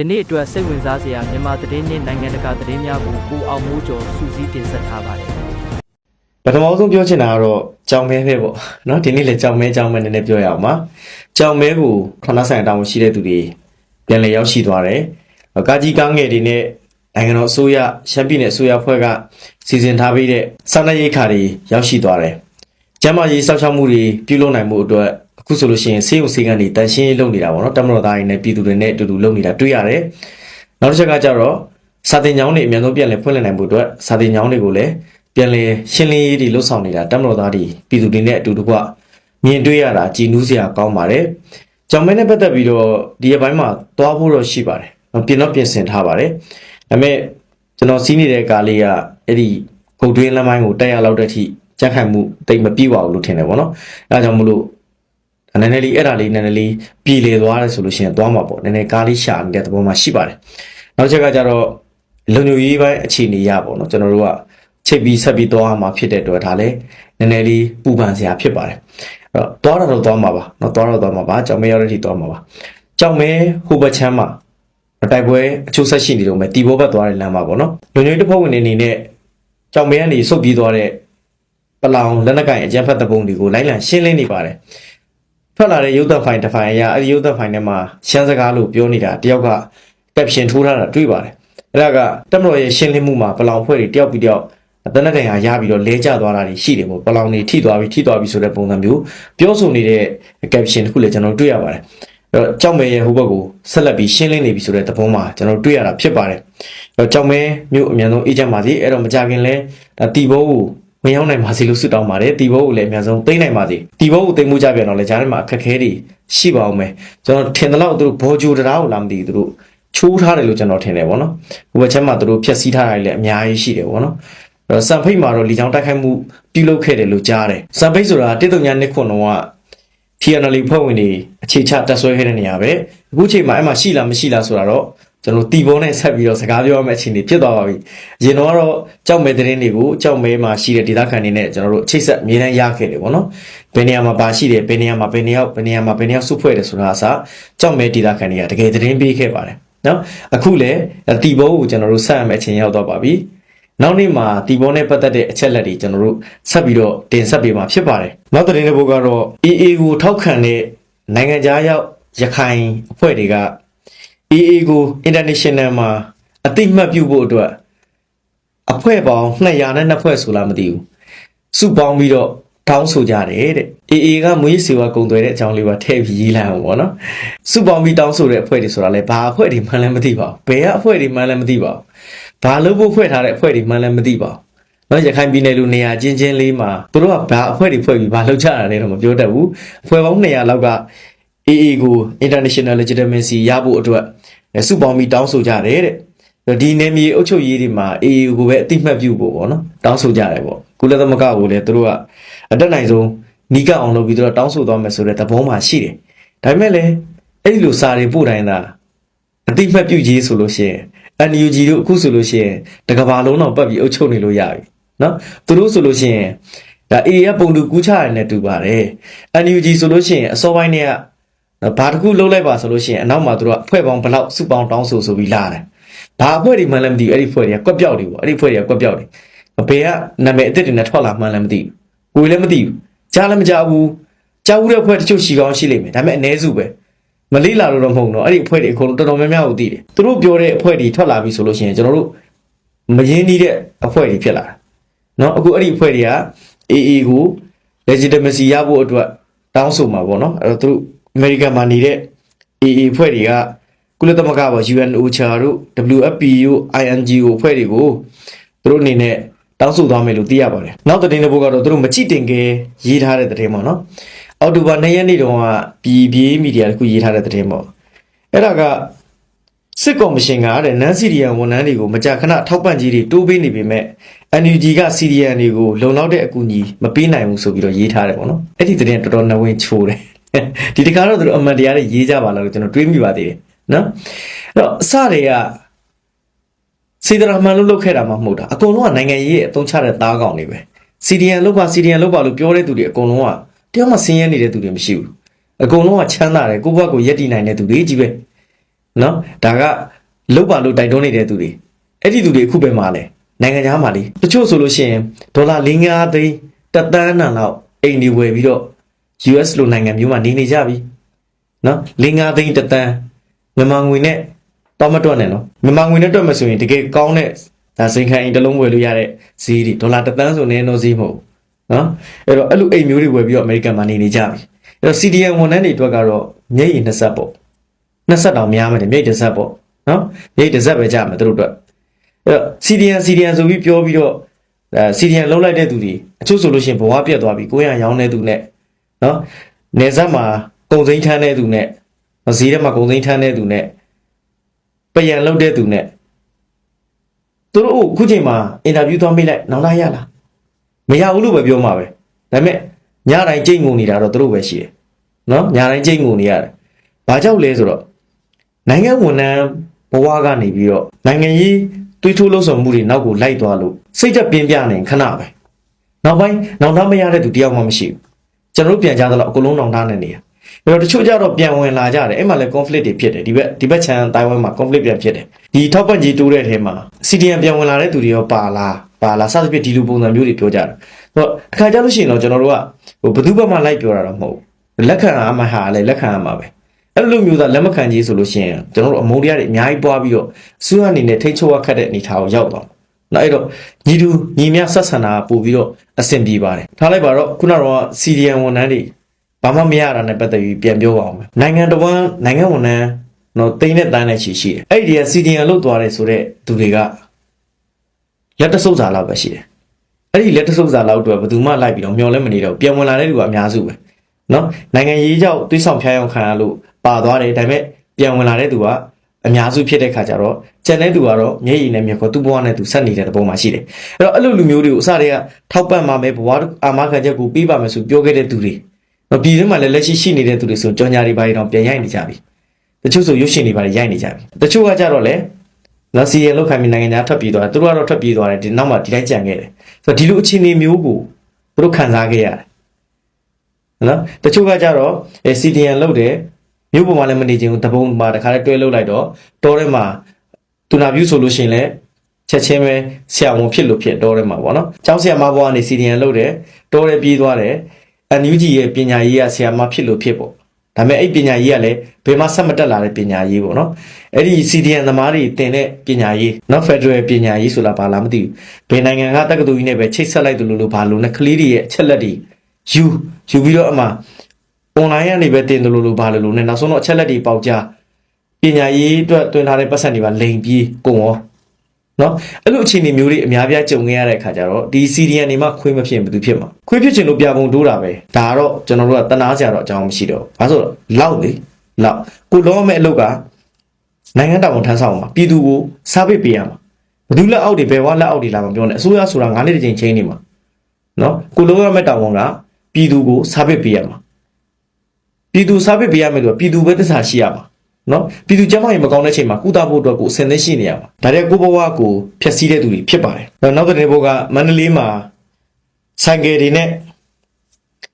ယနေ့အတွက်စိတ်ဝင်စားစရာမြန်မာသတင်းနှင့်နိုင်ငံတကာသတင်းများကိုကိုအောင်မိုးကျော်စူးစီးတင်ဆက်ထားပါတယ်ပထမဆုံးပြောချင်တာကတော့ကြောင်မဲပဲပေါ့နော်ဒီနေ့လည်းကြောင်မဲကြောင်မဲနည်းနည်းပြောရအောင်ပါကြောင်မဲကိုဌာနဆိုင်တာဝန်ရှိတဲ့သူတွေပြန်လည်ရောက်ရှိသွားတယ်ကာကြီးကားငယ်တွေနဲ့နိုင်ငံတော်အစိုးရရှမ်းပြည်နယ်အစိုးရဖွဲ့ကစီစဉ်ထားပေးတဲ့စာနယ်ရိတ်ခါတွေရောက်ရှိသွားတယ်ကျန်းမာရေးစောင့်ရှောက်မှုတွေပြုလုပ်နိုင်မှုအတွက်အ ခုဆိုလို့ရှိရင်ဆေးရုံဆေးကန်းတွေတန်ရှင်းရေးလုပ်နေတာပေါ့နော်တမတော်သားတွေနဲ့ပြည်သူတွေနဲ့အတူတူလုပ်နေတာတွေ့ရတယ်နောက်တစ်ချက်ကကြတော့စာတင်ကျောင်းတွေအများဆုံးပြန်လည်ဖွင့်လှစ်နိုင်မှုအတွက်စာတင်ကျောင်းတွေကိုလည်းပြန်လဲရှင်းလင်းရေးတွေလှုပ်ဆောင်နေတာတမတော်သားတွေပြည်သူတွေနဲ့အတူတကွမြင်တွေ့ရတာကြည်နူးစရာကောင်းပါတယ်။ကြောင်မဲနဲ့ပတ်သက်ပြီးတော့ဒီအပိုင်းမှာသွားဖို့တော့ရှိပါတယ်။ပြင်တော့ပြင်ဆင်ထားပါတယ်။ဒါပေမဲ့ကျွန်တော်စီးနေတဲ့ကားလေးကအဲ့ဒီခုတ်တွင်းလမ်းပိုင်းကိုတက်ရလောက်တဲ့အထိကြက်ခိုင်မှုတိတ်မပြေပါဘူးလို့ထင်တယ်ဗောနော်။အဲဒါကြောင့်မလို့ နည်းနည်းလေးအဲ့ဒါလေးနည်းနည်းလေးပြည်လေသွားတယ်ဆိုလို့ရှိရင်သွားမှာပေါ့နည်းနည်းကားလေးရှာနေတဲ့သဘောမှာရှိပါတယ်နောက်ချက်ကကြတော့လုံခြုံရေးပိုင်းအခြေအနေရပေါ့နော်ကျွန်တော်တို့ကချိန်ပြီးဆက်ပြီးသွားမှာဖြစ်တဲ့အတွက်ဒါလည်းနည်းနည်းလေးပူပန်စရာဖြစ်ပါတယ်အဲ့တော့သွားတော့သွားမှာပါနော်သွားတော့သွားမှာပါကြောင်မဲရောက်တဲ့ထိသွားမှာပါကြောင်မဲဟိုဘချမ်းမှာတိုက်ပွဲအချိုးဆက်ရှိနေတော့မယ်တီဘောဘက်သွားတဲ့လမ်းမှာပေါ့နော်လုံခြုံရေးတပ်ဖွဲ့ဝင်တွေအနေနဲ့ကြောင်မဲကနေစုပ်ပြီးသွားတဲ့ပလောင်လက်နက်ကင်အကြမ်းဖက်တပုံတွေကိုလိုက်လံရှင်းလင်းနေပါတယ် ထွက်လာတဲ့ရုပ်သက်ဖိုင်တစ်ဖိုင်အရာအဲ့ဒီရုပ်သက်ဖိုင်ထဲမှာရှမ်းစကားလို့ပြောနေတာတယောက်ကကပ်ရှင်ထိုးထားတာတွေ့ပါတယ်အဲ့ဒါကတက်မတော်ရဲ့ရှင်းလင်းမှုမှာပလောင်ဖွဲ့တွေတယောက်ပြီးတယောက်တနက်တိုင်ဟာရပြီးတော့လဲကျသွားတာတွေရှိတယ်ပေါ့ပလောင်တွေထိသွားပြီးထိသွားပြီးဆိုတဲ့ပုံစံမျိုးပြောဆိုနေတဲ့ caption တစ်ခုလည်းကျွန်တော်တွေ့ရပါတယ်အဲ့တော့ကြောက်မဲရဲ့ဟိုဘက်ကိုဆက်လက်ပြီးရှင်းလင်းနေပြီဆိုတဲ့သဘောမှာကျွန်တော်တွေ့ရတာဖြစ်ပါတယ်အဲ့တော့ကြောက်မဲမျိုးအမြန်ဆုံးအေဂျင့်ပါစီအဲ့တော့မကြခင်လဲဒါတီဘိုးကို ဝင်ရောက်နိုင်ပါစေလို့ဆုတောင်းပါတယ်တီဘိုးကိုလည်းအမြန်ဆုံးသိမ်းနိုင်ပါစေတီဘိုးကိုသိမ်းမှုကြပြန်တော့လေဂျားထဲမှာအခက်အခဲတွေရှိပါအောင်မယ်ကျွန်တော်ထင်တယ်လို့သူတို့ဘောဂျိုတရားကိုလာမသိဘူးသူတို့ချိုးထားတယ်လို့ကျွန်တော်ထင်တယ်ပေါ့နော်ဟိုဘက်ချက်မှာသူတို့ဖျက်ဆီးထားတာတွေလည်းအများကြီးရှိတယ်ပေါ့နော်အဲ့တော့စံဖိတ်မှာတော့လီချောင်းတိုက်ခိုက်မှုပြုလုပ်ခဲ့တယ်လို့ကြားတယ်။စံဖိတ်ဆိုတာတစ်တုံညာနှစ်ခွန်းတော့က TNL ဖွဲ့ဝင်တွေအခြေချတက်ဆွဲခဲ့တဲ့နေရာပဲ။အခုချိန်မှာအဲ့မှာရှိလားမရှိလားဆိုတာတော့ ကျွန်တော်တီဘောနဲ့ဆက်ပြီးတော့စကားပြောရမယ့်အခြေအနေဖြစ်သွားပါပြီ။အရင်တော့ကတော့ကြောက်မဲတဲ့တင်းတွေကိုကြောက်မဲမှာရှိတဲ့ဒေသခံတွေနဲ့ကျွန်တော်တို့အချိတ်ဆက်အမြဲတမ်းရခဲ့တယ်ပေါ့နော်။ဘယ်နေရာမှာပါရှိတယ်ဘယ်နေရာမှာဘယ်နေရာဘယ်နေရာမှာဘယ်နေရာစုဖွဲ့တယ်ဆိုတာအစားကြောက်မဲဒေသခံတွေကတကယ်သတင်းပေးခဲ့ပါတယ်။နော်အခုလည်းတီဘောကိုကျွန်တော်တို့ဆက်ရမယ့်အချိန်ရောက်တော့ပါပြီ။နောက်နေ့မှာတီဘောနဲ့ပတ်သက်တဲ့အချက်လက်တွေကျွန်တော်တို့ဆက်ပြီးတော့တင်ဆက်ပေးမှာဖြစ်ပါတယ်။နောက်သတင်းတစ်ပုဒ်ကတော့ AA ကိုထောက်ခံတဲ့နိုင်ငံခြားရောက်ရခိုင်အဖွဲ့တွေက AA ကို international မှာအတိမတ်ပြုဖို့အတွက်အဖွဲ့ပေါင်း200နဲ့2ဖွဲ့ဆိုလားမသိဘူး။စုပေါင်းပြီးတော့တောင်းဆိုကြတယ်တဲ့။ AA ကမွေးစေဝါကုံသွဲတဲ့အကြောင်းလေးပါထည့်ပြီးရေးလိုက်အောင်ပေါ့နော်။စုပေါင်းပြီးတောင်းဆိုတဲ့အဖွဲ့တွေဆိုတာလဲဘာအဖွဲ့တွေမှန်းလည်းမသိပါဘူး။ဘယ်ကအဖွဲ့တွေမှန်းလည်းမသိပါဘူး။ဘာလို့ဖို့ဖွဲ့ထားတဲ့အဖွဲ့တွေမှန်းလည်းမသိပါဘူး။နော်ရခိုင်ပြည်နယ်လူနေရာချင်းချင်းလေးမှာသူတို့ကဘာအဖွဲ့တွေဖွဲ့ပြီးဘာလုပ်ကြတာလဲတော့မပြောတတ်ဘူး။အဖွဲ့ပေါင်း200လောက်က AA ကို international legitimacy ရဖို့အတွက်စုပေါင်းပြီးတောင်းဆိုကြတယ်တဲ့ဒီနယ်မြေအုပ်ချုပ်ရေးတွေမှာ AA ကိုပဲအတိမတ်ပြုဖို့ပေါ့နော်တောင်းဆိုကြတယ်ပေါ့ကုလသမဂ္ဂကိုလည်းသူတို့ကအတက်နိုင်ဆုံးနီးကပ်အောင်လုပ်ပြီးသူတို့တောင်းဆိုသွားမယ်ဆိုတဲ့သဘောမှရှိတယ်ဒါပေမဲ့လည်းအဲ့ဒီလိုစာတွေပို့တိုင်းသာအတိမတ်ပြုရေးဆိုလို့ရှိရင် NUG တို့အခုဆိုလို့ရှိရင်တကဘာလုံးတော့ပတ်ပြီးအုပ်ချုပ်နေလို့ရပြီနော်သူတို့ဆိုလို့ရှိရင်ဒါ AA ရဲ့ပုံတူကူးချရတယ်နဲ့တူပါတယ် NUG ဆိုလို့ရှိရင်အစောပိုင်းတည်းက ဘာတစ်ခုလုံးလိုက်ပါဆိုလို့ရှိရင်အနောက်မှာသူတို့ကအဖွဲ့ပေါင်းဘလောက်စုပေါင်းတောင်းဆိုဆိုပြီးလာတယ်ဘာအဖွဲ့တွေမှန်းလည်းမသိဘူးအဲ့ဒီအဖွဲ့တွေကကွက်ပြောက်တွေပေါ့အဲ့ဒီအဖွဲ့တွေကကွက်ပြောက်တွေဘယ်ကနာမည်အစ်စ်တွေနဲ့ထွက်လာမှန်းလည်းမသိဘူးကိုယ်လည်းမသိဘူးကြားလည်းမကြားဘူးကြားဘူးတဲ့အဖွဲ့တချို့ရှိကောင်းရှိလိမ့်မယ်ဒါပေမဲ့အ ਨੇ စုပဲ မလေးလာလို့တော့မဟုတ်တော့အဲ့ဒီအဖွဲ့တွေအကုန်လုံးတော်တော်များများကိုသိတယ်သူတို့ပြောတဲ့အဖွဲ့တွေထွက်လာပြီဆိုလို့ရှိရင်ကျွန်တော်တို့မရင်းနှီးတဲ့အဖွဲ့တွေဖြစ်လာတာเนาะအခုအဲ့ဒီအဖွဲ့တွေက AA ကို legitimacy ရဖို့အတွက်တောင်းဆိုမှာပေါ့နော်အဲ့တော့သူတို့ American မှာနေတဲ့ AA အဖွဲ့တွေကကုလသမဂ္ဂပေါ့ UNOCHA တို့ WFP တို့ INGO အဖွဲ့တွေကိုသူတို့အနေနဲ့တောင်းဆိုသွားမယ်လို့သိရပါတယ်နောက်သတင်းတစ်ပုဒ်ကတော့သူတို့မကြည့်တင်ခဲရေးထားတဲ့သတင်းပေါ့နော်အောက်တိုဘာ2ရက်နေ့တုန်းကပြည်ပြေးမီဒီယာတခုရေးထားတဲ့သတင်းပေါ့အဲ့ဒါကစစ်ကော်မရှင်ကတဲ့နန်စီရီယန်ဝန်ထမ်းတွေကိုမကြာခဏထောက်ပံ့ကြီးတွေတိုးပေးနေပေမဲ့ NUG ကစီရီယန်တွေကိုလုံလောက်တဲ့အကူအညီမပေးနိုင်ဘူးဆိုပြီးတော့ရေးထားတယ်ပေါ့နော်အဲ့ဒီသတင်းတော်တော်နှဝင်ချိုးတယ် ဒီတကားတော့သူတို့အမှန်တရားတွေရေးကြပါလားလို့ကျွန်တော်တွေးမိပါသေးတယ်နော်အဲ့တော့အစတွေကစီဒရာမန်လို့လုပ်ခဲ့တာမှမဟုတ်တာအကုန်လုံးကနိုင်ငံရေးရဲ့အသုံးချတဲ့သားကောင်တွေပဲစီရီယန်လုပ်ပါစီရီယန်လုပ်ပါလို့ပြောတဲ့သူတွေအကုန်လုံးကတယောက်မှဆင်းရဲနေတဲ့သူတွေမရှိဘူးအကုန်လုံးကချမ်းသာတယ်ကိုယ့်ဘက်ကိုယက်တည်နိုင်တဲ့သူတွေကြီးပဲနော်ဒါကလုတ်ပါလို့တိုက်တွန်းနေတဲ့သူတွေအဲ့ဒီသူတွေအခုပဲမှာလဲနိုင်ငံခြားမှာလေတချို့ဆိုလို့ရှိရင်ဒေါ်လာ၄၅သိန်းတစ်သန်းနံလောက်အိမ်ဒီဝယ်ပြီးတော့ US လိုနိုင်ငံမျိုးမှာနေနေကြပြီနော်၄၅သိန်းတစ်သန်းမြန်မာငွေနဲ့တော့မတွက်နဲ့နော်မြန်မာငွေနဲ့တွက်မှဆိုရင်တကယ်ကောင်းတဲ့ဒါစိန်ခံအိမ်တစ်လုံးဝယ်လို့ရတဲ့ဈေးတွေဒေါ်လာတစ်သန်းဆိုနည်းတော့ဈေးမဟုတ်ဘူးနော်အဲ့တော့အဲ့လိုအိမ်မျိုးတွေဝယ်ပြီးတော့အမေရိကန်မှာနေနေကြပြီအဲ့တော့ CDN ဝန်ထမ်းတွေအတွက်ကတော့မျက်ရည်နှစ်ဆက်ပေါ့နှစ်ဆက်တောင်များမယ်မျက်ရည်တစ်ဆက်ပေါ့နော်မျက်ရည်တစ်ဆက်ပဲကြမယ်သူတို့အတွက်အဲ့တော့ CDN CDN ဆိုပြီးပြောပြီးတော့အဲ CDN လုံးလိုက်တဲ့သူတွေအချို့ဆိုလို့ရှိရင်ဘဝပြတ်သွားပြီကိုယ်ရရောင်းတဲ့သူနဲ့ နော်နေဆက်မှာကုံစိမ်းထမ်းတဲ့သူနဲ့ဈေးထဲမှာကုံစိမ်းထမ်းတဲ့သူနဲ့ပယံလုပ်တဲ့သူနဲ့သူတို့အခုချိန်မှာအင်တာဗျူးသွားမေးလိုက်နောက်လာရလားမရဘူးလို့ပဲပြောမှာပဲဒါပေမဲ့ညတိုင်းကြိတ်ငုံနေတာတော့သူတို့ပဲရှိတယ်နော်ညတိုင်းကြိတ်ငုံနေရတယ်ဘာကြောက်လဲဆိုတော့နိုင်ငံဝန်ထမ်းဘဝကနေပြီးတော့နိုင်ငံရေးတွေးထိုးလို့ဆောင်မှုတွေနောက်ကိုလိုက်သွားလို့စိတ်သက်ပြင်းပြနေခဏပဲနောက်ပိုင်းနောက်သားမရတဲ့သူတယောက်မှမရှိဘူး ကျွန်တော်တို့ပြန်ကြသလောက်အကုန်လုံးနောက်သားနေနေရအဲ့တော့တချို့ကြတော့ပြန်ဝင်လာကြတယ်အဲ့မှာလည်း conflict တွေဖြစ်တယ်ဒီဘက်ဒီဘက်ခြမ်းတိုင်ဝမ်မှာ conflict ပြန်ဖြစ်တယ်ဒီထောက်ပံ့ကြီးတိုးတဲ့ထဲမှာ CDN ပြန်ဝင်လာတဲ့သူတွေရောပါလားပါလားစသဖြင့်ဒီလိုပုံစံမျိုးတွေပြောကြတယ်ဆိုတော့အခါကြလို့ရှိရင်တော့ကျွန်တော်တို့ကဟိုဘယ်သူဘက်မှလိုက်ပြောတာတော့မဟုတ်ဘူးလက်ခံရမှာဟာလည်းလက်ခံရမှာပဲအဲ့လိုမျိုးသာလက်မခံကြီးဆိုလို့ရှိရင်ကျွန်တော်တို့အမုန်းတရားတွေအများကြီးပွားပြီးတော့အစိုးရအနေနဲ့ထိန်းချုပ်ရခက်တဲ့အနေအထားကိုရောက်သွား နော်အဲ့တော့ညီတူညီမြဆက်ဆံတာပို့ပြီးတော့အဆင်ပြေပါတယ်ထားလိုက်ပါတော့ခုနကတော့ CDN ဝန်ထမ်းတွေဘာမှမရတာနဲ့ပတ်သက်ပြီးပြန်ပြောပါအောင်မယ်နိုင်ငံတော်ဝန်နိုင်ငံဝန်ထမ်းနော်တိမ့်နဲ့တန်းနဲ့ချီရှိတယ်အဲ့ဒီက CDN လုတ်သွားတယ်ဆိုတော့သူတွေကလက်တဆုပ်စာလောက်ပဲရှိတယ်အဲ့ဒီလက်တဆုပ်စာလောက်တော့ဘယ်သူမှလိုက်ပြီးတော့မျောလဲမနေတော့ပြန်ဝင်လာတဲ့လူကအများစုပဲနော်နိုင်ငံရေးကြောင့်တွေးဆောင်ဖျားအောင်ခံရလို့ပါသွားတယ်ဒါပေမဲ့ပြန်ဝင်လာတဲ့သူက အများစုဖြစ်တဲ့ခါကျတော့ကျန်တဲ့သူကတော့မျက်ရည်နဲ့မျက်ခေါ်သူ့ဘဝနဲ့သူဆက်နေတဲ့ပုံမှာရှိတယ်အဲ့တော့အဲ့လိုလူမျိုးတွေကိုအစတည်းကထောက်ပံ့ပါမယ်ဘဝအာမခံချက်ကိုပေးပါမယ်ဆိုပြောခဲ့တဲ့သူတွေနော်ပြည်တွင်းမှာလည်းလက်ရှိရှိနေတဲ့သူတွေဆိုကြော်ညာတွေပါရင်တော့ပြန်ရိုက်နေကြပြီတချို့ဆိုရုပ်ရှင်တွေပါရိုက်နေကြပြီတချို့ကကြတော့လေနော်စီရလောက်ခိုင်ပြီးနိုင်ငံသားထွက်ပြေးသွားတယ်သူတို့ကတော့ထွက်ပြေးသွားတယ်ဒီနောက်မှဒီတိုင်းကြံခဲ့တယ်ဆိုတော့ဒီလိုအခြေအနေမျိုးကိုသူတို့ခံစားခဲ့ရတယ်နော်တချို့ကကြတော့အဲ CDN လောက်တယ် မြို့ပေါ်မှာလည်းမနေချင်ဘူးတပုံမှာတခါလေးတွဲလောက်လိုက်တော့တောထဲမှာတူနာပြူဆိုလို့ရှိရင်လည်းချက်ချင်းပဲဆရာဝန်ဖြစ်လို့ဖြစ်တောထဲမှာပေါ့နော်ကျောင်းဆရာမဘွားကနေ CDN လောက်တယ်တောထဲပြေးသွားတယ် NUG ရဲ့ပညာရေးကဆရာမဖြစ်လို့ဖြစ်ပေါ့ဒါပေမဲ့အဲ့ပညာရေးကလည်းဘယ်မှဆက်မတက်လာတဲ့ပညာရေးပေါ့နော်အဲ့ဒီ CDN သမားတွေတင်တဲ့ပညာရေးနော် Federal ပညာရေးဆိုတာဘာလားမသိဘူးဘယ်နိုင်ငံကတက္ကသိုလ်ကြီးနဲ့ပဲချိတ်ဆက်လိုက်တယ်လို့လို့ဘာလို့လဲကလေးတွေရဲ့အချက်လက်တွေယူယူပြီးတော့အမှ online ကနေပဲတင်တယ်လို့လို့ဘာလို့လို့နဲ့နောက်ဆုံးတော့အချက်လက်တွေပေါက်ကြပညာရေးအတွက်တွင်ထားတဲ့ပတ်စံတွေပါလိန်ပြီးကုန်ရောနော်အဲ့လိုအခြေအနေမျိုးတွေအများပြားကြုံခဲ့ရတဲ့အခါကျတော့ဒီ CDN တွေမှခွေးမဖြစ်ရင်ဘယ်သူဖြစ်မှာခွေးဖြစ်ချင်လို့ပြပုံတိုးတာပဲဒါကတော့ကျွန်တော်တို့ကတနာစရာတော့အကြောင်းမရှိတော့ဘူးဘာလို့လဲလောက်လေလောက်ကိုလုံးမဲ့အလုပ်ကနိုင်ငံတော်ဝန်ထမ်းဆောင်မှာပြည်သူကိုစားပစ်ပေးရမှာဘယ်သူလက်အောက်တွေဘယ်ဝါလက်အောက်တွေလာမပြောနဲ့အစိုးရဆိုတာငါးနှစ်တစ်ချိန်ချင်းနေမှာနော်ကိုလုံးရမဲ့တာဝန်ကပြည်သူကိုစားပစ်ပေးရမှာ ပြည်သူစားပစ်ပေးရမယ်လို့ပြည်သူပဲသစ္စာရှိရမှာနော်ပြည်သူကျန်းမာရေးမကောင်းတဲ့ချိန်မှာကုသဖို့အတွက်ကိုအစင်သင့်ရှိနေရမှာဒါတဲ့ကိုဘဝကိုဖျက်ဆီးတဲ့သူတွေဖြစ်ပါတယ်နောက်နောက်တဲ့ဘုကမန္တလေးမှာဆိုင်ကယ်တွေနဲ့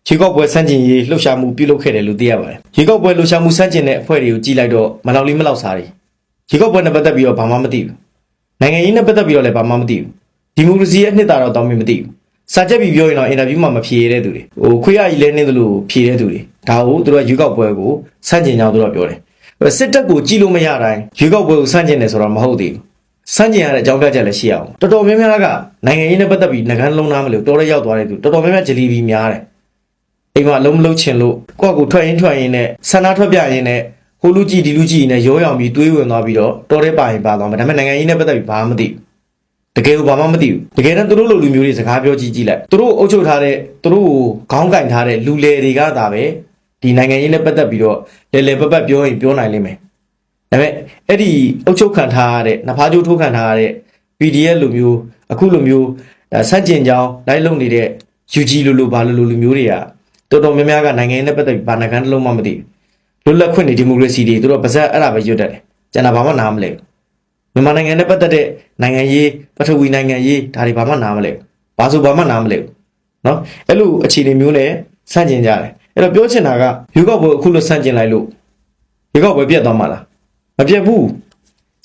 ရေကောက်ပွဲစန့်ကျင်ရေးလှုပ်ရှားမှုပြုလုပ်ခဲ့တယ်လို့သိရပါတယ်ရေကောက်ပွဲလှုပ်ရှားမှုစန့်ကျင်တဲ့အဖွဲ့တွေကိုကြည်လိုက်တော့မလောက်လေးမလောက်စားတွေရေကောက်ပွဲနဲ့ပတ်သက်ပြီးတော့ဘာမှမသိဘူးနိုင်ငံရေးနဲ့ပတ်သက်ပြီးတော့လည်းဘာမှမသိဘူးဒီမိုကရေစီရဲ့အနှစ်သာတော့တောင်းမသိဘူး စာချက်ပြီးပြောရင်တော့အင်တာဗျူးမှာမဖြေရတဲ့သူတွေဟိုခွေးရကြီးလဲနေသလိုဖြေတဲ့သူတွေဒါကိုသူတို့ကရွေးကောက်ပွဲကိုစန့်ကျင်ကြအောင်သူတို့ကပြောတယ်စစ်တပ်ကိုကြည်လို့မရတိုင်းရွေးကောက်ပွဲကိုစန့်ကျင်တယ်ဆိုတော့မဟုတ်သေးဘူးစန့်ကျင်ရတဲ့အကြောင်းပြချက်လည်းရှိအောင်တော်တော်များများကနိုင်ငံရေးနဲ့ပတ်သက်ပြီးငကန်းလုံးသားမလို့တော်တော်ရောက်သွားတဲ့သူတော်တော်များများဂျလီဘီများတယ်အိမ်မှာလုံးမလုံးချင်လို့ကိုယ့်ကိုထွက်ရင်ထွက်ရင်နဲ့ဆန္ဒထွက်ပြရင်နဲ့ဟိုလူကြည့်ဒီလူကြည့်နဲ့ရောရောင်ပြီးတွေးဝင်သွားပြီးတော့တော်တဲ့ပါရင်ပါသွားမယ်ဒါပေမဲ့နိုင်ငံရေးနဲ့ပတ်သက်ပြီးဘာမှမသိဘူး တကယ်ကိုဘာမှမသိဘူးတကယ်တော့သူတို့လိုလူမျိုးတွေစကားပြောကြည့်ကြည့်လိုက်သူတို့အုပ်ချုပ်ထားတဲ့သူတို့ကိုခေါင်းကင်ထားတဲ့လူလေတွေကသာပဲဒီနိုင်ငံရေးနဲ့ပတ်သက်ပြီးတော့လေလေပတ်ပတ်ပြောရင်ပြောနိုင်လိမ့်မယ်ဒါပေမဲ့အဲ့ဒီအုပ်ချုပ်ခံထားရတဲ့နဖားကျိုးထိုးခံထားရတဲ့ PDF လူမျိုးအခုလူမျိုးဒါစန့်ကျင်ကြောင်းလိုက်လုံနေတဲ့ UG လူလူဘာလူလူလူမျိုးတွေကတော်တော်များများကနိုင်ငံရေးနဲ့ပတ်သက်ပြီးဘာနာကန်တစ်လုံးမှမသိဘူးလွတ်လပ်ခွင့်နဲ့ဒီမိုကရေစီတွေသူတို့ပါဇက်အဲ့ဒါပဲရွတ်တတ်တယ်ကျန်တာဘာမှနားမလဲဘူး မြန်မာနိုင်ငံနဲ့ပတ်သက်တဲ့နိုင်ငံရေးပထဝီနိုင်ငံရေးဒါတွေဘာမှနားမလဲဘာဆိုဘာမှနားမလဲနော်အဲ့လိုအခြေအနေမျိုးနဲ့ဆန့်ကျင်ကြတယ်အဲ့တော့ပြောချင်တာကရွေးကောက်ပွဲအခုလိုဆန့်ကျင်လိုက်လို့ရွေးကောက်ပွဲပြတ်သွားမှာလားမပြတ်ဘူး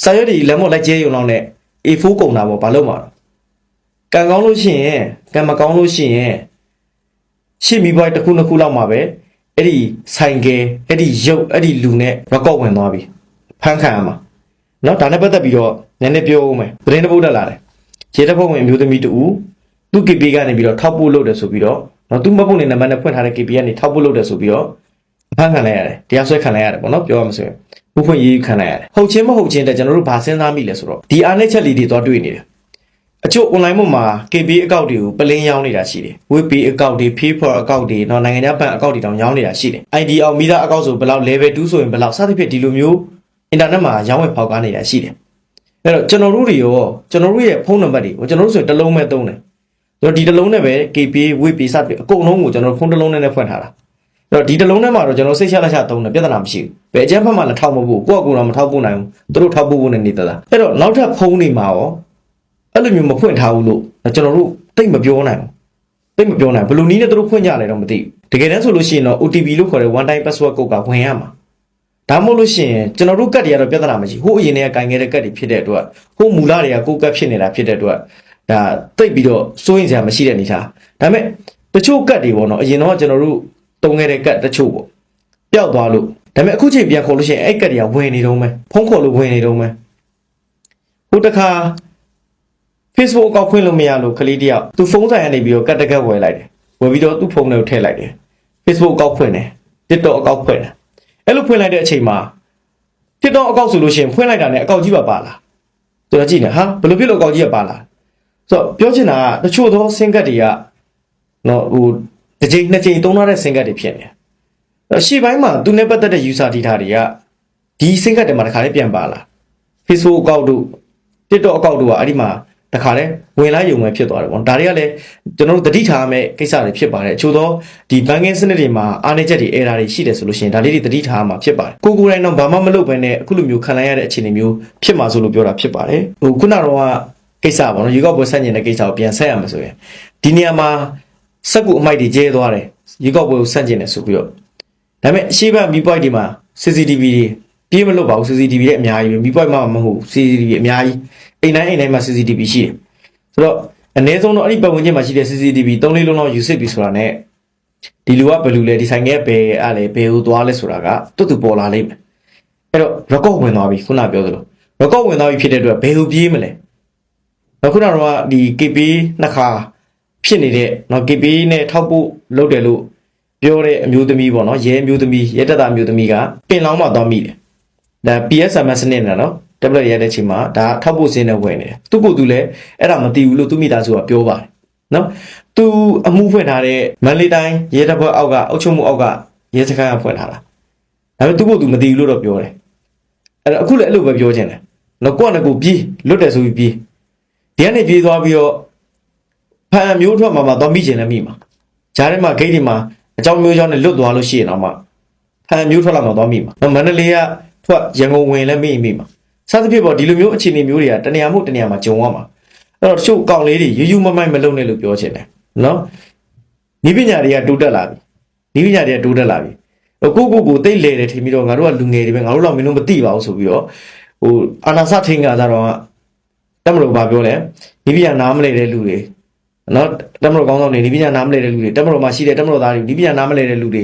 စာရွက်တွေလမ်းမလိုက်ကျဲရုံလောက်နဲ့ A4 ကုန်တာပေါ့ဘာလို့မှာလဲကံကောင်းလို့ရှိရင်ကံမကောင်းလို့ရှိရင်ရှစ်မီဘွိုက်တစ်ခုနှစ်ခုလောက်မှာပဲအဲ့ဒီဆိုင်ကယ်အဲ့ဒီရုပ်အဲ့ဒီလူနဲ့ record ဝင်သွားပြီဖန်ခံရမှာ နော်ဒါနဲ့ပတ်သက်ပြီးတော့နည်းနည်းပြောဦးမယ်သတင်းတစ်ပုဒ်တက်လာတယ်ရေတပ်ဖွဲ့ဝင်အမျိုးသမီးတူသူ KP ကနေပြီးတော့ထောက်ပို့လုပ်တယ်ဆိုပြီးတော့နော်သူမပုံနေနံပါတ်နဲ့ဖွင့်ထားတဲ့ KP ကနေထောက်ပို့လုပ်တယ်ဆိုပြီးတော့ဖမ်းခံလိုက်ရတယ်တရားစွဲခံလိုက်ရတယ်ပေါ့နော်ပြောရမစဲဥဖွင့်ရေးခံလိုက်ရတယ်ဟုတ်ချင်းမဟုတ်ချင်းတဲ့ကျွန်တော်တို့ဘာစဉ်းစားမိလဲဆိုတော့ဒီအားနဲ့ချက်လေးတွေတော့တွေ့နေတယ်အချို့ online ပေါ်မှာ KB အကောင့်တွေကိုပလင်းရောင်းနေတာရှိတယ်။ WP အကောင့်တွေ PayPal အကောင့်တွေတော့နိုင်ငံခြားဘဏ်အကောင့်တွေတောင်ရောင်းနေတာရှိတယ်။ ID အောင်မိသားအကောင့်ဆိုဘယ်လောက် level 2ဆိုရင်ဘယ်လောက်စသဖြင့်ဒီလိုမျိုး internet မှာရောင်းဝယ်ဖောက်ကားနေတာရှိတယ်။အဲ့တော့ကျွန်တော်တို့တွေရောကျွန်တော်တို့ရဲ့ဖုန်းနံပါတ်တွေကိုကျွန်တော်တို့ဆိုရင်တစ်လုံးပဲသုံးတယ်။ကျွန်တော်ဒီတစ်လုံးနဲ့ပဲ KB WebP စသဖြင့်အကုန်လုံးကိုကျွန်တော်ဖုန်းတစ်လုံးနဲ့နဲ့ဖွင့်ထားတာ။အဲ့တော့ဒီတစ်လုံးထဲမှာတော့ကျွန်တော်စိတ်ချလက်ချသုံးတယ်ပြဿနာမရှိဘူး။ဘယ်အကျန်းဖက်မှလည်းထောက်မဖို့ကိုယ့်အကူတော့မထောက်ဖို့နိုင်ဘူး။သူတို့ထောက်ဖို့ဖို့နဲ့နေတာ။အဲ့တော့နောက်ထပ်ဖုန်းတွေမှာရောအဲ့လိုမျိုးမဖွင့်ထားဘူးလို့ကျွန်တော်တို့တိတ်မပြောနိုင်ဘူးတိတ်မပြောနိုင်ဘယ်လိုနည်းနဲ့သူတို့ဖွင့်ကြလဲတော့မသိဘူးတကယ်တမ်းဆိုလို့ရှိရင်တော့ OTP လို့ခေါ်တဲ့ one time password code ကဝင်ရမှာ ဒါမှမဟုတ်လို့ရှိရင်ကျွန်တော်တို့ကတ်တွေကတော့ပြဿနာမရှိဟိုအရင်တည်းကကင်ခဲ့တဲ့ကတ်တွေဖြစ်တဲ့အတွက်ဟိုမူလတွေကကိုယ်ကတ်ဖြစ်နေတာဖြစ်တဲ့အတွက်ဒါတိတ်ပြီးတော့စိုးရင်စရာမရှိတဲ့အနေထားဒါပေမဲ့တချို့ကတ်တွေပေါ့နော်အရင်တော့ကျွန်တော်တို့တုံးခဲ့တဲ့ကတ်တချို့ပေါ့ပျောက်သွားလို့ဒါပေမဲ့အခုချိန်ပြန်ခေါ်လို့ရှိရင်အဲ့ကတ်တွေကဝင်နေတော့မယ်ဖုန်းခေါ်လို့ဝင်နေတော့မယ်ဟိုတခါ Facebook အကောင့်ဖွင့်လို့မရလို့ကလေးတယောက်သူဖုန်းဆိုင်ကနေပြီးတော့ကတ်တကက်ဝယ်လိုက်တယ်ဝယ်ပြီးတော့သူ့ဖုန်းထဲကိုထည့်လိုက်တယ် Facebook အကောင့်ဖွင့်တယ် TikTok အကောင့်ဖွင့်တယ် အဲ့လိုဖွင့်လိုက်တဲ့အချိန်မှာ TikTok အကောင့်ဆိုလို့ရှိရင်ဖွင့်လိုက်တာနဲ့အကောင့်ကြီးပါပါလာဆိုတော့ကြည့်နေဟာဘယ်လိုဖြစ်လို့အကောင့်ကြီးကပါလာဆိုတော့ပြောချင်တာကတချို့သောစင်ကတ်တွေကနော်ဟိုတစ်ချိန်နှစ်ချိန်သုံးထားတဲ့စင်ကတ်တွေဖြစ်နေတယ်အဲ့ရှေ့ပိုင်းမှာသူနဲ့ပတ်သက်တဲ့ user data တွေကဒီစင်ကတ်တွေမှာတစ်ခါလေးပြန်ပါလာ Facebook အကောင့်တို့ TikTok အကောင့်တို့ကအဲ့ဒီမှာ တခါလဲဝင်လာယုံပဲဖြစ်သွားတယ်ပေါ့ဒါတွေကလည်းကျွန်တော်တို့တတိထားရမယ့်ကိစ္စတွေဖြစ်ပါတယ်အချို့သောဒီ banking စနစ်တွေမှာအားနည်းချက်တွေ error တွေရှိတယ်ဆိုလို့ရှိရင်ဒါလေးတွေတတိထားရမှာဖြစ်ပါတယ်ကိုကိုယ်တိုင်တော့ဘာမှမလုပ်ဘဲနဲ့အခုလိုမျိုးခံလိုက်ရတဲ့အခြေအနေမျိုးဖြစ်မှာဆိုလို့ပြောတာဖြစ်ပါတယ်ဟိုခုနကတော့ကိစ္စပေါ့နော်ရေကောက်ပွဲဆန့်ကျင်တဲ့ကိစ္စကိုပြန်ဆက်ရမှာဆိုရင်ဒီနေရာမှာစက်ကူအမိုက်တွေကျဲသွားတယ်ရေကောက်ပွဲကိုဆန့်ကျင်တယ်ဆိုပြီးတော့ဒါပေမဲ့အရှိဘမီ point ဒီမှာ CCTV တွေပြေးမလို့ပါဘူး CCTV တွေအများကြီးပဲမီ point မှာမဟုတ်ဘူး CCTV အများကြီး အိမ်တိုင်းအိမ်တိုင်းမှာ CCTV ရှိတယ်ဆိုတော့အနည်းဆုံးတော့အဲ့ဒီပတ်ဝန်းကျင်မှာရှိတဲ့ CCTV 3လေးလုံးလောက်ယူစစ်ပြီဆိုတာ ਨੇ ဒီလူကဘယ်လူလဲဒီဆိုင်ကဘယ်အားလဲဘယ်ဟိုသွားလဲဆိုတာကတွတ်တူပေါ်လာလိမ့်မယ်အဲ့တော့ record ဝင်သွားပြီခုနပြောသလို record ဝင်သွားပြီဖြစ်တဲ့အတွက်ဘယ်လိုပြေးမလဲနောက်ခုနကတော့ဒီ KP နှစ်ခါဖြစ်နေတဲ့နော် KP နဲ့ထောက်ဖို့လုပ်တယ်လို့ပြောတဲ့အမျိုးသမီးပေါ့နော်ရဲအမျိုးသမီးရဲတပ်သားအမျိုးသမီးကပင်လောင်းမှသွားမိတယ်ဒါ PSMS နဲ့နော် tablet ရတဲ့အချိန်မှာဒါထောက်ဖို့စင်းနဲ့ဝင်နေတယ်သူ့ကိုယ်သူလည်းအဲ့ဒါမသိဘူးလို့သူမိသားစုကပြောပါတယ်နော်သူအမှုဖွင့်ထားတဲ့မန္တလေးတိုင်းရဲတပ်ဖွဲ့အောက်ကအုပ်ချုပ်မှုအောက်ကရဲစခန်းကဖွင့်ထားတာဒါပေမဲ့သူ့ကိုယ်သူမသိဘူးလို့တော့ပြောတယ်အဲ့တော့အခုလည်းအဲ့လိုပဲပြောချင်တယ်နော်ကိုကလည်းကိုပြေးလွတ်တယ်ဆိုပြီးပြေးဒီကနေပြေးသွားပြီးတော့ဖန်မျိုးထွက်မှာမှသွားမိချင်လည်းမိမှာဂျားထဲမှာဂိတ်တွေမှာအကြောင်းမျိုးကြောင့်နဲ့လွတ်သွားလို့ရှိရင်တော့မှဖန်မျိုးထွက်လာမှသွားမိမှာနော်မန္တလေးကထွက်ရန်ကုန်ဝင်လည်းမိမိမှာ စသဖြင့်ပေါ့ဒီလိုမျိုးအခြေအနေမျိုးတွေကတနေရာမှုတနေရာမှာဂျုံရမှာအဲ့တော့တချို့ကောင်လေးတွေယူယူမမိုက်မလုံနဲ့လို့ပြောချင်တယ်နော်ဤပညာတွေကတိုးတက်လာပြီဤပညာတွေကတိုးတက်လာပြီဟိုကိုကိုကိုတိတ်လေတယ်ထင်ပြီးတော့ငါတို့ကလူငယ်တွေပဲငါတို့တော့မင်းတို့မသိပါဘူးဆိုပြီးတော့ဟိုအာနာစထင်းကကြတော့တက်မလို့ဘာပြောလဲဤပညာနားမလဲတဲ့လူတွေနော်တက်မလို့ကောင်းဆောင်နေဤပညာနားမလဲတဲ့လူတွေတက်မလို့မှာရှိတဲ့တက်မလို့သားတွေဤပညာနားမလဲတဲ့လူတွေ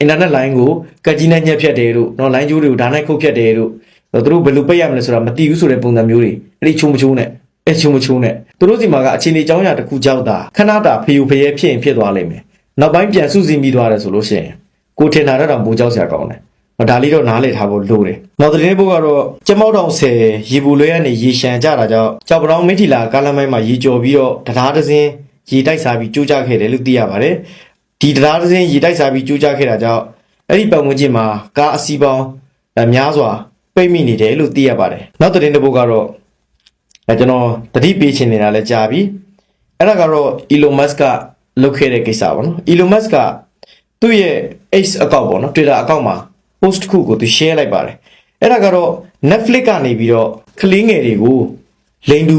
အင်တာနက်လိုင်းကိုကတ်ကြီးနဲ့ညက်ဖြတ်တယ်တို့နော်လိုင်းကျိုးတွေကိုဓာတ်နဲ့ခုတ်ဖြတ်တယ်တို့တော့ သူတို့ဘယ်လိုပိတ်ရမလဲဆိုတာမသိဘူးဆိုတဲ့ပုံစံမျိုးတွေအဲ့ဒီချုံမချုံနဲ့အဲ့ချုံမချုံနဲ့သူတို့စီမှာကအချိန်ကြီးကြောင်းရတစ်ခုကြောက်တာခဏတာဖျူဖျဲဖြစ်ရင်ဖြစ်သွားလိမ့်မယ်နောက်ပိုင်းပြန်စုစည်းမိသွားတယ်ဆိုလို့ရှိရင်ကိုထင်တာတော့ပူကြောက်စရာကောင်းတယ်ဟောဒါလေးတော့နားလည်ထားဖို့လိုတယ်နောက်သတင်းဘုတ်ကတော့ကျမောက်တောင်ဆယ်ရေပူလွဲကနေရေရှမ်းကြတာကြောင့်ကြောက်ပတောင်မိထီလာကားလမ်းမိုင်းမှာရေကြော်ပြီးတော့တရားတစ်စင်းရေတိုက်စားပြီးကြိုးကြခဲ့တယ်လို့သိရပါတယ်ဒီတရားတစ်စင်းရေတိုက်စားပြီးကြိုးကြခဲ့တာကြောင့်အဲ့ဒီပတ်ဝန်းကျင်မှာကားအစီးပေါင်းအများစွာ ပိတ်မိနေတယ်လို့သိရပါတယ်နောက်သတင်းတစ်ပုဒ်ကတော့အဲကျွန်တော်တတိပေးချင်နေတာလဲကြာပြီအဲ့ဒါကတော့ Elon Musk ကလုပ်ခဲ့တဲ့ကိစ္စပါနော် Elon Musk ကသူ့ရဲ့ X account ပေါ့နော် Twitter account မှာ post တစ်ခုကိုသူ share လိုက်ပါတယ်အဲ့ဒါကတော့ Netflix ကနေပြီးတော့ကလေးငယ်တွေကိုလိန်တူ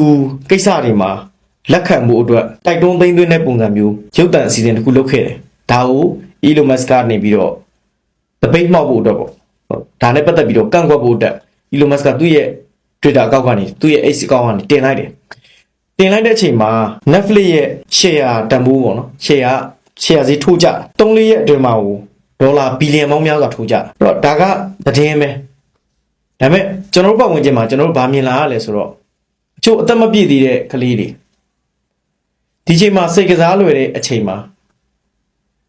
ကိစ္စတွေမှာလက်ခံမှုအတွက်တိုက်တွန်းသိမ်းသွင်းတဲ့ပုံစံမျိုးရုပ်သံအစီအစဉ်တစ်ခုလုပ်ခဲ့တယ်ဒါကို Elon Musk ကနေပြီးတော့တပိတ်မှောက်ဖို့အတွက်ပေါ့ ဒါနဲ့ပတ်သက်ပြီးတော့ကန့်ကွက်ဖို့အတွက် Elon Musk ကသူ့ရဲ့ Twitter အကောင့်ကနေသူ့ရဲ့ X အကောင့်ကနေတင်လိုက်တယ်တင်လိုက်တဲ့အချိန်မှာ Netflix ရဲ့ share တန်ဖိုးပေါ့နော် share share ဈေးထိုးကြတာ3-4ရက်အတွင်းမှာဟိုဒေါ်လာဘီလီယံပေါင်းများစွာထိုးကြတာအဲ့တော့ဒါကသတင်းပဲဒါပေမဲ့ကျွန်တော်တို့ပတ်ဝန်းကျင်မှာကျွန်တော်တို့ဗာမြင်လာရလဲဆိုတော့အချို့အသက်မပြည့်သေးတဲ့ကလေးတွေဒီချိန်မှာစိတ်ကစားလွယ်တဲ့အချိန်မှာ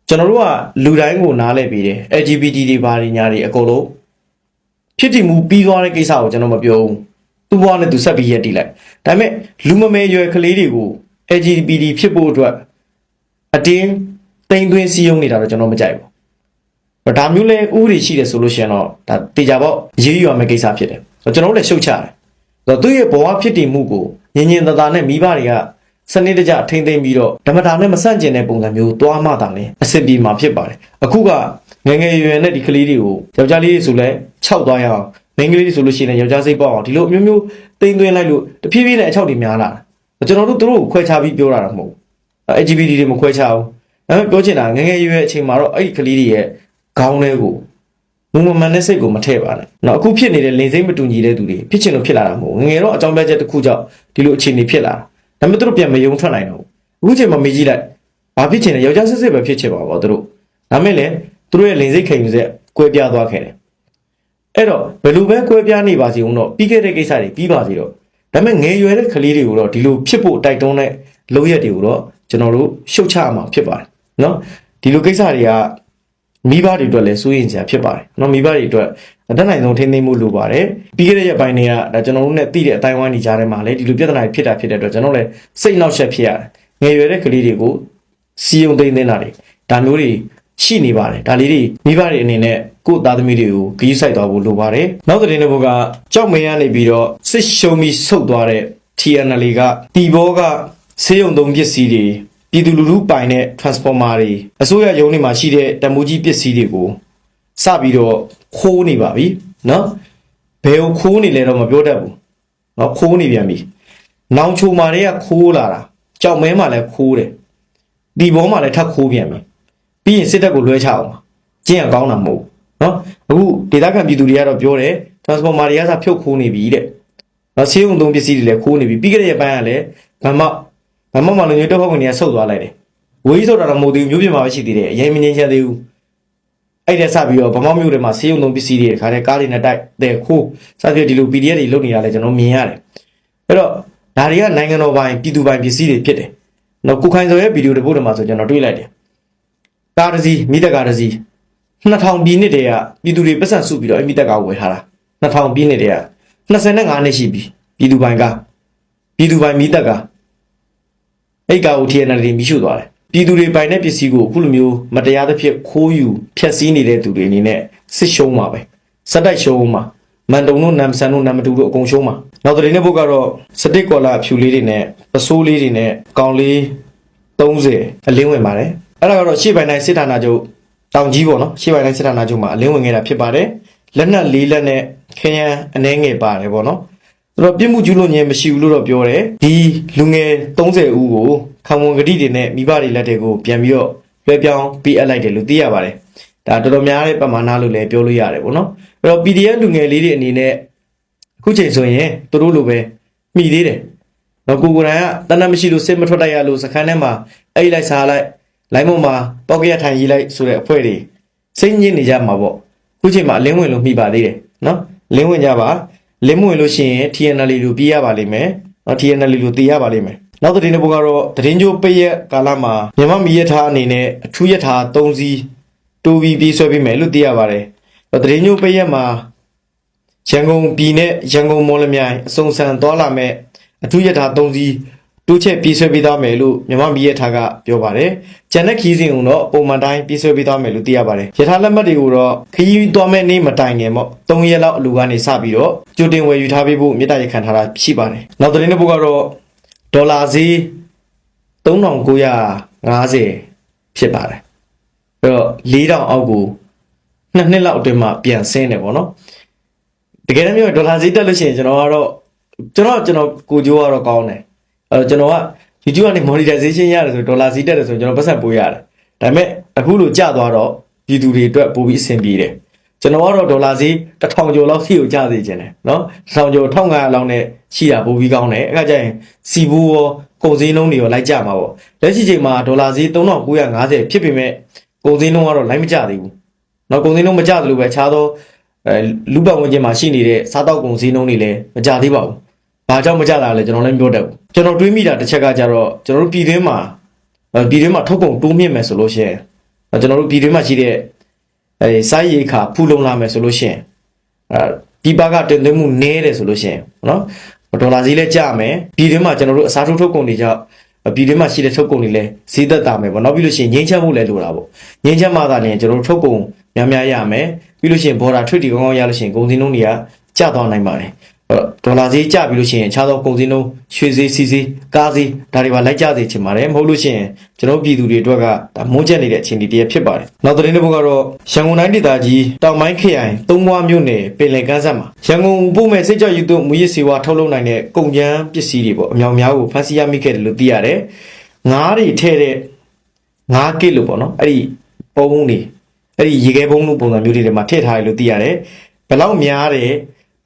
ကျွန်တော်တို့ကလူတိုင်းကိုနားလဲပြီးတယ် LGBT တွေဘာတွေညာတွေအကုန်လုံး ဖြစ်တည်မှုပြီးသွားတဲ့ကိစ္စကိုကျွန်တော်မပြောဘူးသူ့ဘဝနဲ့သူဆက်ပြီးရက်တည်လိုက်ဒါပေမဲ့လူမမဲရွယ်ကလေးတွေကို LGBT ဖြစ်ဖို့အတွက်အတင်းတိမ်သွင်းစည်းရုံးနေတာတော့ကျွန်တော်မကြိုက်ဘူးဒါမျိုးလဲဥပဒေရှိတယ်ဆိုလို့ရှိရင်တော့ဒါတေချာပေါ့ရေးယူရမယ့်ကိစ္စဖြစ်တယ်ကျွန်တော်တို့လည်းရှုတ်ချတယ်ဆိုတော့သူ့ရဲ့ဘဝဖြစ်တည်မှုကိုညင်ညင်သာသာနဲ့မိဘတွေကစနစ်တကျထိမ့်သိမ့်ပြီးတော့ဓမ္မတာနဲ့မဆန့်ကျင်တဲ့ပုံစံမျိုးသွားမှတာလဲအဆင်ပြေမှာဖြစ်ပါတယ်အခုက ငယ်ငယ်ရွယ်ရွယ်နဲ့ဒီကလေးတွေကိုယောက်ျားလေးတွေဆိုလဲခြောက်သွားရအောင်မိန်းကလေးတွေဆိုလို့ရှိရင်ယောက်ျားစိတ်ပေါက်အောင်ဒီလိုအမျိုးမျိုးတိမ့်သွင်းလိုက်လို့တဖြည်းဖြည်းနဲ့အချောက်တွေများလာတာကျွန်တော်တို့သူတို့ကိုခွဲခြားပြီးပြောတာတော့မဟုတ်ဘူး LGBT တွေမခွဲခြားဘူးဒါပေမဲ့ပြောချင်တာငယ်ငယ်ရွယ်ရွယ်အချိန်မှာတော့အဲ့ဒီကလေးတွေရဲ့ခေါင်းထဲကိုမုံမမှန်တဲ့စိတ်ကိုမထည့်ပါနဲ့။နော်အခုဖြစ်နေတဲ့လင်စိမ့်မတူညီတဲ့သူတွေဖြစ်ချင်လို့ဖြစ်လာတာမဟုတ်ဘူး။ငယ်ငယ်တော့အကြောင်းပြချက်တစ်ခုကြောင့်ဒီလိုအခြေအနေဖြစ်လာတာ။ဒါပေမဲ့သူတို့ပြန်မယုံထွက်နိုင်တော့ဘူး။အခုချိန်မှာမေးကြည့်လိုက်။ဘာဖြစ်ချင်လဲယောက်ျားစစ်စစ်ပဲဖြစ်ချင်ပါဘောသူတို့။ဒါမဲ့လည်း သူတို့ရဲ့လင်စိတ်ခိန်ဆက်ကွဲပြားသွားခဲ့တယ်။အဲ့တော့ဘယ်လိုပဲကွဲပြားနေပါစေဦးတော့ပြီးခဲ့တဲ့ကိစ္စတွေပြီးပါစေတော့ဒါပေမဲ့ငယ်ရွယ်တဲ့ကလေးတွေကိုတော့ဒီလိုဖြစ်ဖို့တိုက်တွန်းတဲ့လုပ်ရက်တွေကိုတော့ကျွန်တော်တို့ရှုတ်ချရမှာဖြစ်ပါတယ်နော်ဒီလိုကိစ္စတွေကမိဘတွေအတွက်လည်းစိုးရင်စရာဖြစ်ပါတယ်နော်မိဘတွေအတွက်အတက်နိုင်ဆုံးထိန်းသိမ်းမှုလိုပါတယ်ပြီးခဲ့တဲ့ရက်ပိုင်းတွေကဒါကျွန်တော်တို့ ਨੇ သိတဲ့အတိုင်းဝိုင်းနေကြတဲ့မှာလည်းဒီလိုပြဿနာတွေဖြစ်တာဖြစ်တဲ့အတွက်ကျွန်တော်လည်းစိတ်နှောက်ယှက်ဖြစ်ရတယ်ငယ်ရွယ်တဲ့ကလေးတွေကိုစီယုံသိမ်းသိမ်းတာတွေဒါမျိုးတွေ ရှိနေပါတယ်ဒါလေးတွေမိဘတွေအနေနဲ့ကိုသားသမီးတွေကိုဂရုစိုက်သွားဖို့လိုပါတယ်နောက်တဲ့တဲ့ဘုကကြောက်မင်းကနေပြီးတော့စစ်ရှုံးပြီးဆုတ်သွားတဲ့ TNL ကတီဘောကဆေးရုံသုံးပစ္စည်းတွေပြည်သူလူထုပိုင်တဲ့ transformer တွေအစိုးရရုံးတွေမှာရှိတဲ့တမိုးကြီးပစ္စည်းတွေကိုစပြီးတော့ခိုးနေပါပြီနော်ဘယ်ကိုခိုးနေလဲတော့မပြောတတ်ဘူးနော်ခိုးနေပြန်ပြီနောင်ချိုမာတွေကခိုးလာတာကြောက်မဲမှာလည်းခိုးတယ်ဒီဘောမှာလည်းထပ်ခိုးပြန်ပြီ ပြီးရင်စစ်တပ်ကိုလွှဲချအောင်ကျင့်ရကောင်းတာမဟုတ်နော်အခုဒေသခံပြည်သူတွေကတော့ပြောတယ် transformer တွေကစဖြုတ်ခိုးနေပြီတဲ့နော်ဆေးရုံသုံးပစ္စည်းတွေလည်းခိုးနေပြီပြီးခဲ့တဲ့ရက်ပိုင်းကလည်းဗမဗမမလုံညတက်ဖို့ကနေဆုတ်သွားလိုက်တယ်ဝေးဆိုတာတော့မဟုတ်သေးဘူးမြို့ပြင်မှာပဲရှိသေးတယ်အရင်မငင်းချသေးဘူးအဲ့ဒါဆက်ပြီးတော့ဗမာမျိုးတွေမှာဆေးရုံသုံးပစ္စည်းတွေခါတဲ့ကားတွေနဲ့တိုက်တဲ့ခိုးစသဖြင့်ဒီလို PDF တွေလုပ်နေတာလည်းကျွန်တော်မြင်ရတယ်အဲ့တော့ဒါတွေကနိုင်ငံတော်ပိုင်ပြည်သူပိုင်ပစ္စည်းတွေဖြစ်တယ်နော်ကိုခိုင်စော်ရဲ့ဗီဒီယိုတစ်ပုဒ်တမှာဆိုကျွန်တော်တွေ့လိုက်တယ် ကားတစ်စီးမိသက်ကားတစ်စီး2000ပြည်နှစ်တည်းကပြည်သူတွေပတ်စံစုပြီးတော့အမိသက်ကားကိုဝယ်ထားတာ2000ပြည်နှစ်တည်းက25နှစ်ရှိပြီပြည်သူပိုင်ကားပြည်သူပိုင်မိသက်ကအဲ့ကားကို TNL တွေမိရှုသွားတယ်ပြည်သူတွေပိုင်တဲ့ပစ္စည်းကိုအခုလိုမျိုးမတရားသဖြင့်ခိုးယူဖျက်ဆီးနေတဲ့သူတွေအနေနဲ့စစ်ရှုံးမှာပဲစက်တိုက်ရှုံးမှာမန်တုံတို့နမ်ဆန်တို့နမ်မတူတို့အကုန်ရှုံးမှာနောက်တဲ့နေ့ဘုတ်ကတော့စတစ်ကော်လာဖြူလေးတွေနဲ့ပစိုးလေးတွေနဲ့ကောင်လေး30အလင်းဝင်ပါတယ် အဲ့ဒါကတော့ရှေ့ပိုင်းတိုင်းစစ်ဌာနချုပ်တောင်ကြီးပေါ့နော်ရှေ့ပိုင်းတိုင်းစစ်ဌာနချုပ်မှာအလင်းဝင်ခဲ့တာဖြစ်ပါတယ်လက်နက်လေးလက်နဲ့ခရမ်းအနှဲငယ်ပါတယ်ပေါ့နော်သူတို့ပြစ်မှုကျူးလွန်ခြင်းမရှိဘူးလို့တော့ပြောတယ်ဒီလူငယ်30ဦးကိုခံဝန်ဂတိတွေနဲ့မိဘတွေလက်တွေကိုပြန်ပြီးတော့လွှဲပြောင်းပေးအပ်လိုက်တယ်လို့သိရပါတယ်ဒါတော်တော်များတဲ့ပမာဏလို့လည်းပြောလို့ရတယ်ပေါ့နော်အဲ့တော့ PDF လူငယ်လေးတွေအနေနဲ့အခုချိန်ဆိုရင်သူတို့လိုပဲမိသေးတယ်တော့ကိုကိုရန်ကတနတ်မရှိလို့စစ်မထွက်တတ်ရလို့စခန်းထဲမှာအဲ့လိုက်စားလိုက် လိုင်းမုံမှာပေါက်ကရထိုင်ရေးလိုက်ဆိုတဲ့အဖွဲ့တွေစိတ်ညစ်နေကြမှာပေါ့အခုချိန်မှာအလင်းဝင်လို့မိပါသေးတယ်နော်လင်းဝင်ကြပါလင်းဝင်လို့ရှိရင် TNL လို့ပြရပါလိမ့်မယ်နော် TNL လို့သိရပါလိမ့်မယ်နောက်တဲ့နေ့ဘုကတော့တရင်ကျိုးပိတ်ရက်ကာလမှာမြမမီရထားအနေနဲ့အထူးရထား၃စီးတိုးပြီးပြေးဆွဲပေးမယ်လို့သိရပါတယ်တရင်ကျိုးပိတ်ရက်မှာရန်ကုန်ပြည်နဲ့ရန်ကုန်မော်လမြိုင်အစုံစံသွားလာမဲ့အထူးရထား၃စီး တိုးချက်ပြေးဆွဲပေးသွားမယ်လို့မြမမီရထားကပြောပါတယ်။ကျန်တဲ့ခီးစဉ်ကတော့ပုံမှန်တိုင်းပြေးဆွဲပေးသွားမယ်လို့သိရပါတယ်။ရထားလက်မှတ်တွေကိုတော့ခီးသွားမဲ့နေ့မတိုင်ခင်ပေါ့၃ရက်လောက်အလူကနေစပြီးတော့ကြိုတင်ဝယ်ယူထားပေးဖို့မြေတားရခံထားတာရှိပါတယ်။နောက်သတင်းတစ်ပုဒ်ကတော့ဒေါ်လာဈေး3950ဖြစ်ပါတယ်။အဲ့တော့4000အောက်ကိုနှစ်နှစ်လောက်အတွင်းမှာပြန်ဆင်းတယ်ပေါ့နော်။တကယ်တမ်းပြောရင်ဒေါ်လာဈေးတက်လို့ရှိရင်ကျွန်တော်ကတော့ကျွန်တော်ကျွန်တော်ကိုကြိုးကတော့ကောင်းတယ်။အဲ့ တော့ကျွန်တော်က YouTube ကနေ monetization ရတယ်ဆိုဒေါ်လာဈေးတက်တယ်ဆိုရင်ကျွန်တော်ပတ်စံပိုးရတယ်။ဒါပေမဲ့အခုလိုကျသွားတော့ပြည်သူတွေအတွက်ပိုပြီးအဆင်ပြေတယ်ကျွန်တော်ကတော့ဒေါ်လာဈေး1000ကျော်လောက်စီကိုကျစေခြင်းတယ်နော်1000ကျော်1500လောက်နဲ့ရှိတာပိုပြီးကောင်းတယ်အဲ့ခါကျရင်စီဘူးရောကုန်စည်နှုန်းတွေရောလိုက်ကြမှာပေါ့လက်ရှိချိန်မှာဒေါ်လာဈေး3950ဖြစ်ပေမဲ့ကုန်စည်နှုန်းကတော့လိုက်မကျသေးဘူးနော်ကုန်စည်နှုန်းမကျသလိုပဲအခြားသောအဲလူပတ်ဝန်းကျင်မှာရှိနေတဲ့စားတောက်ကုန်စည်နှုန်းတွေလည်းမကျသေးပါဘူး ဘာကြောင့်မကျတာလဲကျွန်တော်လည်းမပြောတတ်ဘူးကျွန်တော်တွေးမိတာတစ်ချက်ကကြတော့ကျွန်တော်တို့ပြည်တွင်းမှာအဲပြည်တွင်းမှာထုတ်ကုန်တိုးမြင့်မယ်ဆိုလို့ရှိရင်အဲကျွန်တော်တို့ပြည်တွင်းမှာရှိတဲ့အဲစိုက်ရိတ်ခါဖူလုံလာမယ်ဆိုလို့ရှိရင်အဲဒီဘကတင်သွင်းမှုနည်းတယ်ဆိုလို့ရှိရင်နော်ဒေါ်လာဈေးလည်းကျမယ်ပြည်တွင်းမှာကျွန်တော်တို့အစားထိုးထုတ်ကုန်တွေကြောင့်ပြည်တွင်းမှာရှိတဲ့ထုတ်ကုန်တွေလည်းဈေးသက်သာမယ်ပေါ့နောက်ပြီးလို့ရှိရင်ငင်းချက်မှုလည်းလိုတာပေါ့ငင်းချက်မှသာလျှင်ကျွန်တော်တို့ထုတ်ကုန်များများရမယ်ပြီးလို့ရှိရင်ဘော်ဒါထွေတီကောင်းကောင်းရလို့ရှိရင်ကုန်စည်နှုန်းတွေကကျသွားနိုင်ပါတယ်အဲ့တော့ ဒေါ်လာဈေးကျပြီးလို့ရှိရင်အခြားသောကုန်စည်နှုန်းရွှေဈေးစီဈေးကားဈေးဒါတွေပါလိုက်ကျစေချင်ပါတယ်မဟုတ်လို့ရှိရင်ကျွန်တော်တို့ပြည်သူတွေအတွက်ကဒါမုန်းချက်နေတဲ့အခြေအနေတည်းဖြစ်ပါတယ်နောက်သတင်းတစ်ပုဒ်ကတော့ရန်ကုန်တိုင်းဒေသကြီးတောင်ပိုင်းခရိုင်သုံးဘွားမြို့နယ်ပင်လယ်ကမ်းစပ်မှာရန်ကုန်ပို့မဲ့စစ်ကြောယူသွမူရစ်စေဝါထုတ်လုပ်နိုင်တဲ့ကုန်ကျန်းပစ္စည်းတွေပေါ့အမြောင်များကိုဖမ်းဆီးရမိခဲ့တယ်လို့သိရတယ်ငားတွေထဲတဲ့ငားကစ်လို့ပေါ့နော်အဲ့ဒီပုံးတွေအဲ့ဒီရေခဲပုံးလို့ပုံစံမျိုးတွေထဲမှာထည့်ထားတယ်လို့သိရတယ်ဘယ်လောက်များတယ်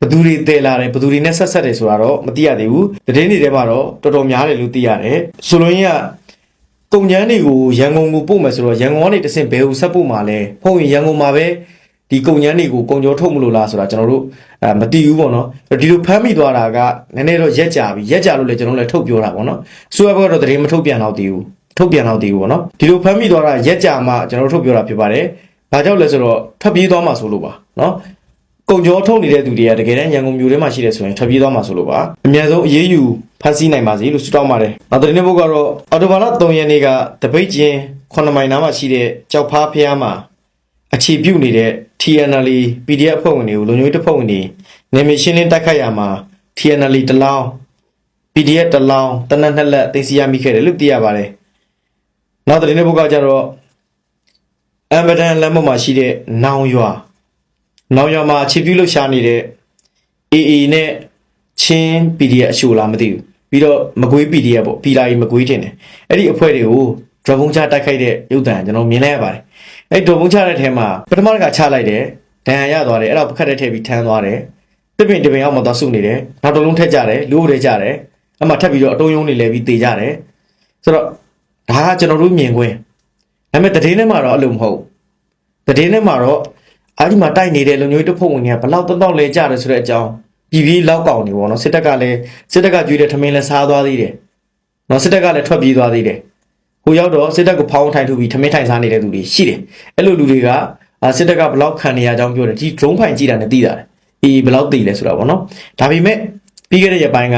ဘယ်သူတွေတည်လာတယ်ဘယ်သူတွေနဲ့ဆက်ဆက်တယ်ဆိုတာတော့မသိရသေးဘူးသတင်းတွေထဲမှာတော့တော်တော်များတယ်လို့သိရတယ်ဆိုလိုရင်းကကုန်ကျန်းတွေကိုရန်ကုန်ကိုပို့မယ်ဆိုတော့ရန်ကုန်ကနေတဆင့်ဘယ်ကိုဆက်ပို့မှာလဲဖုန်းရင်ရန်ကုန်မှာပဲဒီကုန်ကျန်းတွေကိုကုန်ကျော်ထုတ်မလို့လားဆိုတာကျွန်တော်တို့အဲမသိဘူးပေါ့နော်ဒီလိုဖမ်းမိသွားတာကနည်းနည်းတော့ရက်ကြပြီရက်ကြလို့လည်းကျွန်တော်လည်းထုတ်ပြောတာပေါ့နော်ဆိုရဘကတော့သတင်းမထုတ်ပြန်တော့သေးဘူးထုတ်ပြန်တော့သေးဘူးပေါ့နော်ဒီလိုဖမ်းမိသွားတာရက်ကြမှကျွန်တော်တို့ထုတ်ပြောတာဖြစ်ပါတယ်ဘာကြောင့်လဲဆိုတော့ထွက်ပြေးသွားမှဆိုလို့ပါနော် ကုံကြောထုတ်နေတဲ့သူတွေကတကယ်တမ်းရန်ကုန်မြို့ထဲမှာရှိတယ်ဆိုရင်ထွက်ပြေးသွားမှာဆိုလို့ပါအများဆုံးအရေးယူဖမ်းဆီးနိုင်ပါစေလို့ဆုတောင်းပါတယ်နောက်တဲ့နေ့ဘုတ်ကတော့အော်တိုဘာလ3ရက်နေ့ကတပိတ်ကျင်း9မိုင်နားမှာရှိတဲ့ကြောက်ဖားဖျားမှာအခြေပြုနေတဲ့ TNL PDF အဖွဲ့ဝင်တွေကိုလုံခြုံရေးတပ်ဖွဲ့ဝင်တွေနေမရှင်းလင်းတိုက်ခိုက်ရမှာ TNL တလောင်း PDF တလောင်းတနက်နှစ်လက်သိမ်းဆီးရမိခဲ့တယ်လို့သိရပါတယ်နောက်တဲ့နေ့ဘုတ်ကကျတော့အမ်ဘဒန်လမ်းမမှာရှိတဲ့နောင်ရွာ နောင်ရမှာခြေပြုတ်လှရှာနေတဲ့ AA နဲ့ချင်း PDF အရှိုလားမသိဘူးပြီးတော့မကွေး PDF ပေါ့ပီလာကြီးမကွေးတင်တယ်အဲ့ဒီအဖွဲ့တွေကို drop ဘုံချတိုက်ခိုက်တဲ့ရုပ်တံကျွန်တော်မြင်လိုက်ရပါတယ်အဲ့ drop ဘုံချတဲ့ထဲမှာပထမတစ်ခါချလိုက်တယ်ဒဏ်ရာရသွားတယ်အဲ့တော့ပခတ်တဲ့ထဲပြီးထမ်းသွားတယ်တပင်တပင်အောင်မသွားစုနေတယ်နောက်တစ်လုံးထက်ကြတယ်လူ့တွေကြတယ်အမှထပ်ပြီးတော့အတုံးယုံနေလဲပြီးတေကြတယ်ဆိုတော့ဒါကကျွန်တော်တို့မြင်ခွင့်ဒါပေမဲ့တည်င်းထဲမှာတော့အဲ့လိုမဟုတ်ဘူးတည်င်းထဲမှာတော့ အားဒီမှာတိုက်နေတဲ့လုံမျိုးတစ်ဖုံဝင်တွေကဘလောက်တောက်တောက်လဲကြတယ်ဆိုတဲ့အကြောင်းပြည်ပြည်လောက်ကောင်နေပေါ့နော်စစ်တပ်ကလည်းစစ်တပ်ကကြွေးတဲ့ထမင်းလဲစားသွားသေးတယ်နော်စစ်တပ်ကလည်းထွက်ပြေးသွားသေးတယ်ဟိုရောက်တော့စစ်တပ်ကိုဖောင်းထိုင်ထုတ်ပြီးထမင်းထိုင်စားနေတဲ့သူတွေရှိတယ်အဲ့လိုလူတွေကအာစစ်တပ်ကဘလောက်ခံနေရကြောင်းပြောတယ်ဒီ drone ဖိုင်ကြည့်တာနဲ့သိတာတယ်အေးဘလောက်သိလဲဆိုတာပေါ့နော်ဒါပေမဲ့ပြီးခဲ့တဲ့ရက်ပိုင်းက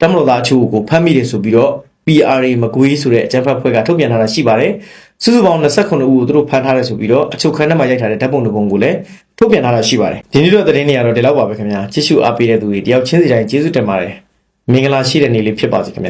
တမလို့သားအချို့ကိုဖမ်းမိတယ်ဆိုပြီးတော့ PRA မကွေးဆိုတဲ့အကြမ်းဖက်ဖွဲ့ကထုတ်ပြန်ထားတာရှိပါတယ် စုစုပေါင်း29ဦးကိုသူတို့ဖမ်းထားတယ်ဆိုပြီးတော့အချုပ်ခန်းထဲမှာရိုက်ထားတဲ့ဓာတ်ပုံတစ်ပုံကိုလည်းထုတ်ပြန်ထားတာရှိပါတယ်ဒီနေ့တော့သတင်းတွေကတော့ဒီလောက်ပါပဲခင်ဗျာကြည့်ရှုအားပေးတဲ့သူတွေတယောက်ချင်းစီတိုင်းကျေးဇူးတင်ပါတယ်မင်္ဂလာရှိတဲ့နေ့လေးဖြစ်ပါစေခင်ဗျာ